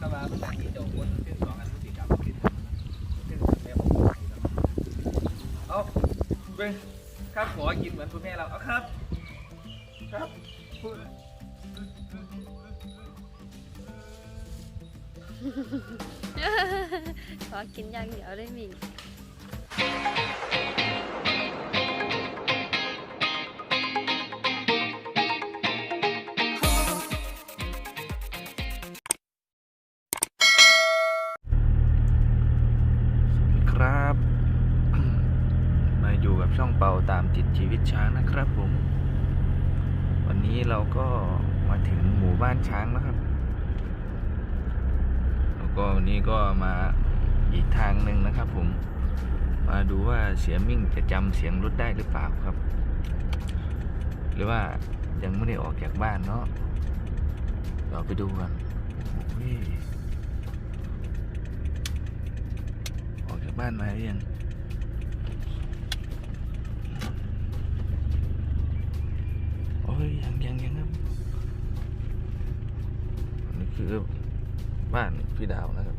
ก็ว่ามันจะมีโจกคนขึ้นสองอันรู้สิครับขึ้นขึ้นแม่ผมเอาเบ้งครับขอกินเหมือนคุณแม่เราเอาครับ ครับขอกินอย่างเดียวได้มิง ชีวิตช้างนะครับผม วันนี้เราก็มาถึงหมู่บ้านช้างแล้วครับ แล้วก็วันนี้ก็มาอีกทางหนึ่งนะครับผม มาดูว่าเสียมิ่งจะจำเสียงรถได้หรือเปล่าครับ หรือว่ายังไม่ได้ออกจากบ้านเนาะเราไปดูกันอออกจากบ้านมาหรือยัง บ้านพี่ดาวนะครับ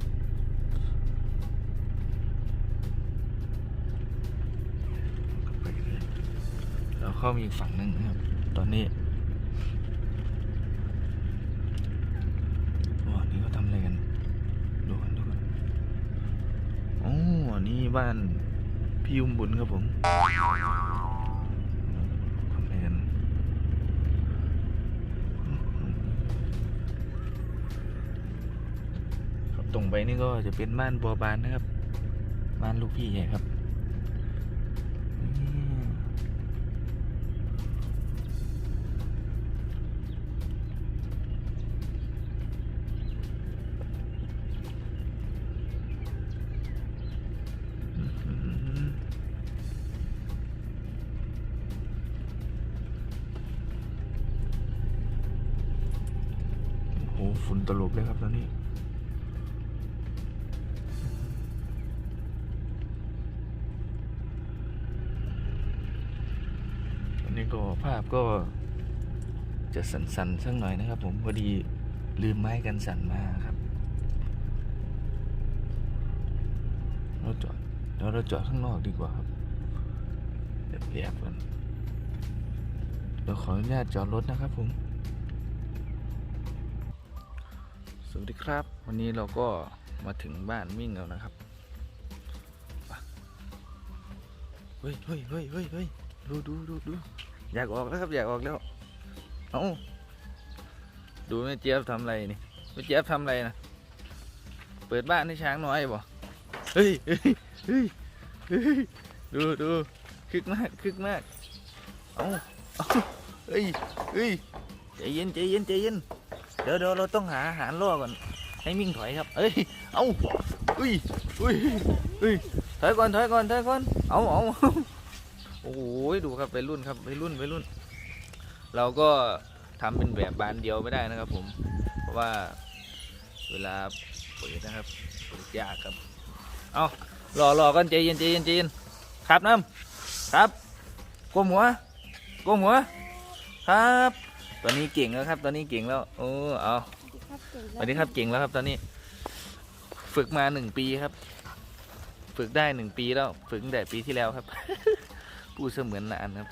เราเข้ามีอีกฝั่งหนึ่งนะครับ ตอนนี้วันนี้เขาทำอะไรกัน ดูกันดูกันโอ้อันนี่บ้านพี่ยุมบุญครับผม ไปนี่ก็จะเป็นบ้านบัวบานนะครับบ้านลูกพี่ใหญ่ครับโอ้โหฝุ่นตลบเลยครับตอนนี้ ก็ภาพก็จะสั่นๆสักหน่อยนะครับ ผมพอดีลืมไม้กันสั่นมาครับเราจอดเดี๋ยวเราจอดข้างนอกดีกว่าครับเดี๋ยวแอบกันเดี๋ยวขออนุญาตจอดรถนะครับผม สวัสดีครับ วันนี้เราก็มาถึงบ้านมิ่งแล้วนะครับเฮ้ยเฮ้ยเฮ้ยเฮ้ยเฮ้ยดูดูดูดู อยากออกแล้วครับอยากออกแล้วเอ้าดูแม่เจี๊ยบทำอะไรนี่แม่เจี๊ยบทำอะไรนะเปิดบ้านให้ช้างน้อยบ่เฮ้ยเฮ้ยเฮ้ยเฮ้ยดูดูคึกมากคึกมากเอาเอาเฮ้ยเฮ้ยใจเย็นใจเย็นใจเย็นเดี๋ยวเดี๋ยวเราต้องหาอาหารล่อก่อนให้มิ่งถอยครับเอ้ยเอาอุ้ยอุ้ยอุ้ยถอยก่อนถอยก่อนถอยก่อนเอาเอาเอาโอ้โหดูครับไปรุ่นครับไปรุ่นไปรุ่น เราก็ทำเป็นแบบบานเดียวไม่ได้นะครับ ผม เพราะว่าเวลาเปิดนะครับเปิดยากครับ เอารอรอกันใจเย็นใจเย็นใจเย็นครับน้ำครับก้มหัวก้มหัว ครับ ตอนนี้เก่งแล้วครับ ตอนนี้เก่งแล้วโอ้เอาสวัสดีครับเก่งแล้วครับ ตอนนี้ ฝึกมาหนึ่งปีครับ ฝึกได้หนึ่งปีแล้ว ฝึกแต่ปีที่แล้วครับ ผู้เสมือนหลานครับ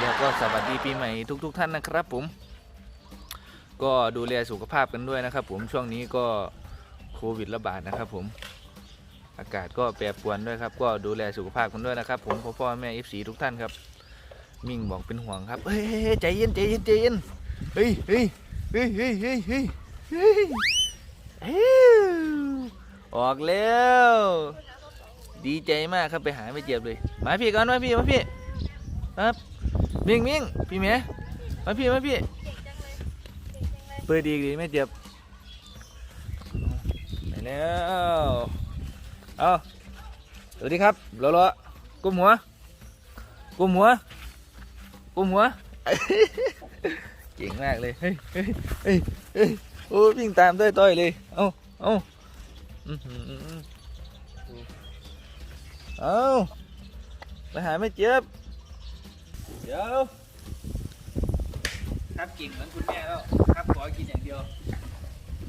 แล้วก็สวัสดีปีใหม่ทุก ๆ ท่านนะครับ ผม ก็ดูแลสุขภาพกันด้วยนะครับ ผมช่วงนี้ก็โควิดระบาดนะครับ ผมอากาศก็แปรปรวนด้วยครับ ก็ดูแลสุขภาพกันด้วยนะครับ ผมพ่อพ่อแม่เอฟซีทุกท่านครับ มิ่งบอกเป็นห่วงครับเฮ้ยใจเย็นใจเย็นใจเย็นเฮ้ยเฮ้ยเฮ้ยเฮ้ยเฮ้ยเฮ้ยออกแล้ว ดีใจมากครับไปหาไม่เจ็บเลย มาพี่ก่อนมาพี่มาพี่ครับมิงมิงพี่เมย์มาพี่มาพี่เปิดดีดีไม่เจ็บไปแล้วเอาสวัสดีครับรอรอกุมหัวกุมหัวกุมหัวเก่งมากเลยเฮ้ยเฮ้ยเฮ้ยเฮ้ยโอ้วิ่งตามต้อยต้อยๆเลย เอาเอาอือ เอาไปหาไม่เจ็บเดี๋ยวครับกินเหมือนคุณแม่แล้วครับขอกินอย่างเดียว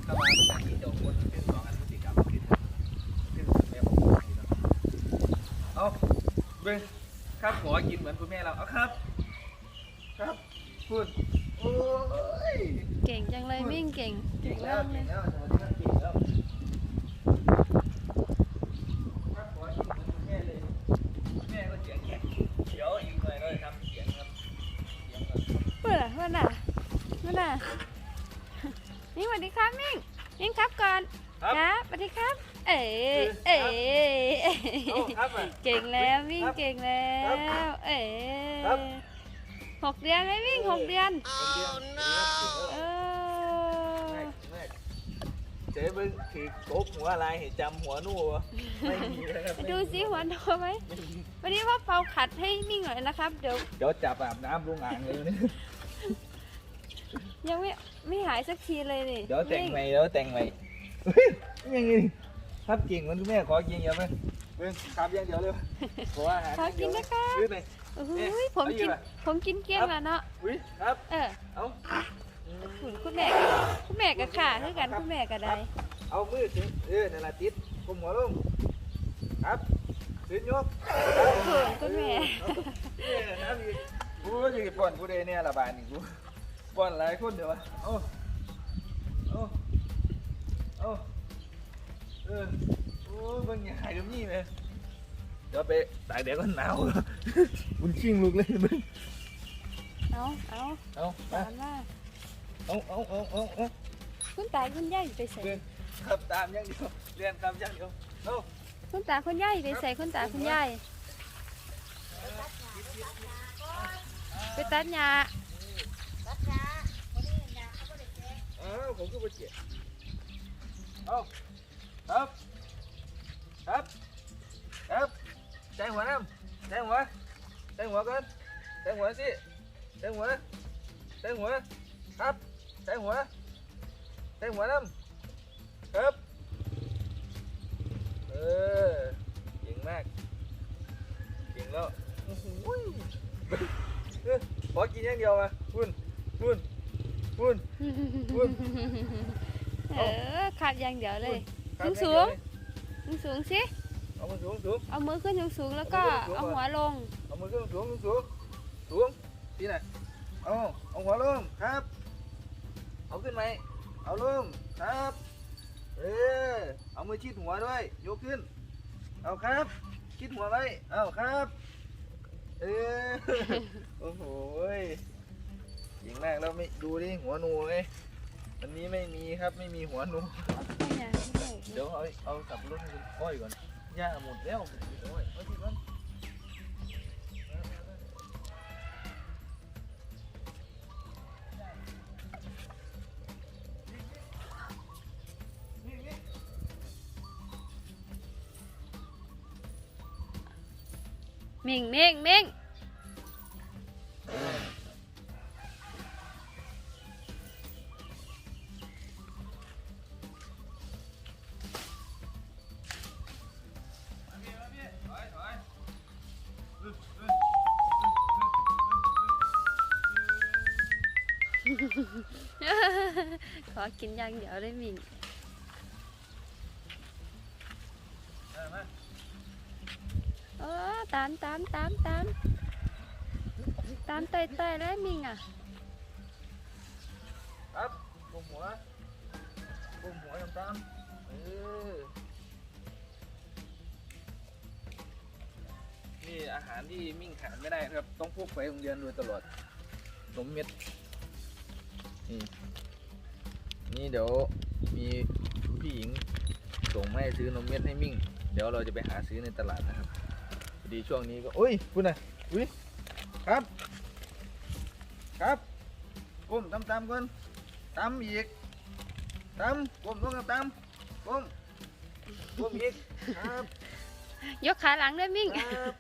เข้ามาตั้งแต่ที่โดนคนเป็นสองอันที่กลับมาขึ้นขึ้นแม่ผมเอาเบ้งครับขอกินเหมือนคุณแม่เราเอาครับ ครับพูดโอ้ยเก่งจังเลยมิ่งเก่งเก่งแมากเลย เพื่อนอะมิ่งสวัสดีครับมิ่งมิ่งครับก่อนครับครับสวัสดีครับ เอ๋เอ๋เอ้าครับอะ เก่งแล้วมิ่งครับเก่งแล้ครับวเอ๋ครับ หกเดือนไหมมิ่งหกเดือนเออเจ๊มึงถือกบหัวอะไรเห็นจำหัวนู่วะไม่มีนะครับไม่มีดูสิหัวโตไหมไม่มีวันนี้ว่าเป่าขัดให้มิ่งหน่อยนะครับ เดี๋ยวเดี๋ยวจับอาบน้ำลงอ่างเลยนะ ยังไม่ไม่หายสักทีเลยนี่เดี๋ยวแต่งมิ่ใหม่เดี๋ยวแต่งใหม่เฮ้ยยังไงครับเก่งเหมันคุณแม่ขอกินเยอะไหมเบิ้งครับอย่างเดียวเลยขออาหารขอกินนะคะซื้อหน่อยโอ้เอ๊ะยผมเอาอยู่กินปะผมกินเกลี้ยงแล้วเนาะอุ้ยครับ เออเอาคุณคุณแม่ก็คุณแม่ก็ขาคือกันคุณแม่ก็ได้เอามือถึงเออนั่นละติดก้มหัวลงครับขึ้นยกเขินคุณแม่เออนะพี่กูก็จะป้อนกูได้เนี่ยละบาทนี่กู ป้อนหลายคนเดี๋ยววะเอาเอาเอาเออโอ้ยมึงอย่าหายตรงนี้เลยเดี๋ยวไปตากแดดก็หนาวมึงชิงลูกเลยมึงเอาเอาเอามาตามมาเอาเอาเอาเอาเอาคุณตาคุณยายไปใส่เดินขับตามอย่างเดียวเรียนตามอย่างเดียวเอาคุณตาคุณยายไปใส่คุณตาคุณยายไปตัดหญ้า เอาผมก็ไปเจ็บเอาครับครับครับใจหัวน้ำใจหัวใจหัวก่อนใจหัวสิใจหัวใจหัวครับใจหัวใจหัวน้ำครับเออเก่งมากเก่งแล้วโอ้โหเออขอกินอย่างเดียวอะคุณคุณคุณ เออขาดอย่างเดียวเลยครับสูงสูงสูงสิเอามือสูงสูงเอามือขึ้นสูงสูงแล้วก็เอามือขึ้นสูงเอาหัวลงเอามือขึ้นสูงสูงสูงที่ไหนเอาเอาหัวลงครับ เอาขึ้นไหมเอาลงครับเออเอามือชิดหัวด้วยยกขึ้น เอาครับ ชิดหัวไว้เอาครับเออโอ้โหยเก่งมากแล้วไม่ดูดิหัวหนูเลย อันนี้ไม่มีครับไม่มีหัวหนูเอาหญ้าขึ้นไปเดี๋ยวเอาเอาสับปะรดให้คุณก้อยก่อนย่าหมดแล้วเดี๋ยวเอาไว้เอาที่ก่อนนี่นี่มิงมิงมิง กินอย่างเดียวได้มิงมามาเออตามตามตามตามตามเตยเตยเลยมิงอะครับกุมหัวกุมหัวตามตามเออนี่อาหารที่มิ่งขาดไม่ได้นะครับ ต้องพกไปโรงเรียนโดยตลอดนมเม็ดนี่ นี่เดี๋ยวมีพี่หญิงส่งมาให้ซื้อนมเม็ดให้มิ่ง เดี๋ยวเราจะไปหาซื้อในตลาดนะครับพอดีช่วงนี้ก็อุ้ยคุณน่ะอุ้ยครับ ครับก้มตำตำก่อนตำอีกตำก้มต้องตำก้มก้มอีกครับยกขาหลังด้วยมิงครับ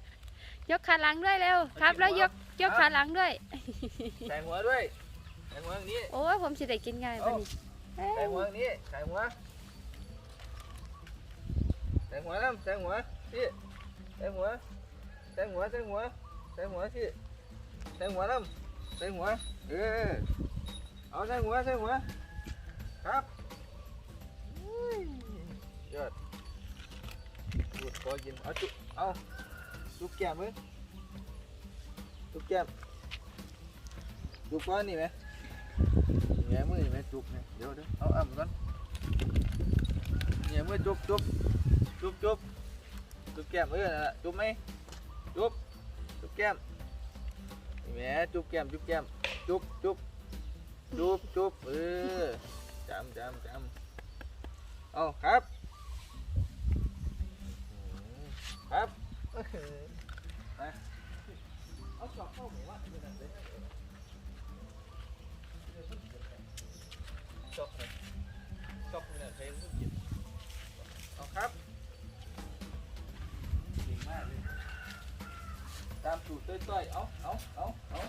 ยกขาหลังด้วยเร็วครับ แล้วยกยกครับขาหลังด้วยใส่หัวด้วยใส่หัวอย่างนี้ โอ้ยผมสิได้กินง่ายปะนี่เอ้ย ใส่หัวอย่างนี้ใส่หัวใส่หัวน้ำใส่หัวพี่ใส่หัวใส่หัวใส่หัวใส่หัวพี่ใส่หัวน้ำใส่หัวเออเอาใส่หัวใส่หัวครับยอดพูดพอกินเอาจุเอาจุ๊บแก้มมึงจุ๊บแก้มจุกก้อนนี่ไหมแง่มือนี่ไหม จุ๊บเนี่ยเดี๋ยวเดี๋ยวเอาอ่ำก่อนแง่มือจุ๊บจุ๊บจุ๊บจุ๊บจุ๊บแก้มเออนั่นล่ะจุ๊บไหมจุ๊บจุ๊บแก้มนี่แหมจุ๊บแก้มจุ๊บแก้มจุ๊บจุ๊บจุ๊บจุ๊บเออจำจำจำเอาครับอืมครับเอาจอบเข้าหมูอะเดี๋ยวนะเดี๋ยวนะเดี๋ยวนะ จบเลยจบเลยเพลงมันหยิบเอาครับเก่งมากเลยตามสูตรต้อยๆเอาเอาเอาเอา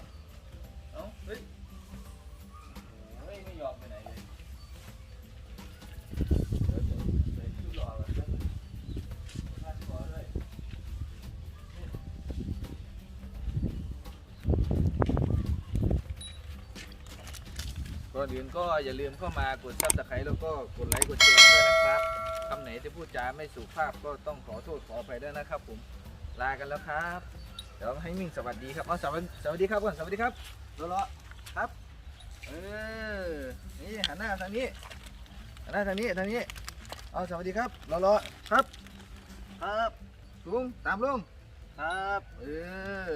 ก่อนอื่นก็อย่าลืมเข้ามากดซับสไครต์แล้วก็กดไลค์กดแชร์ด้วยนะครับคำไหนที่พูดจาไม่สุภาพก็ต้องขอโทษขออภัยด้วยนะครับ ผมลากันแล้วครับ เดี๋ยวให้มิ่งสวัสดีครับเอาสวัสดีสวัสดีครับก่อนสวัสดีครับรอรอครับเออนี่หันหน้าทางนี้หันหน้าทางนี้ทางนี้เอาสวัสดีครับรอรอครับ ครับลุงตามลุงครับเออ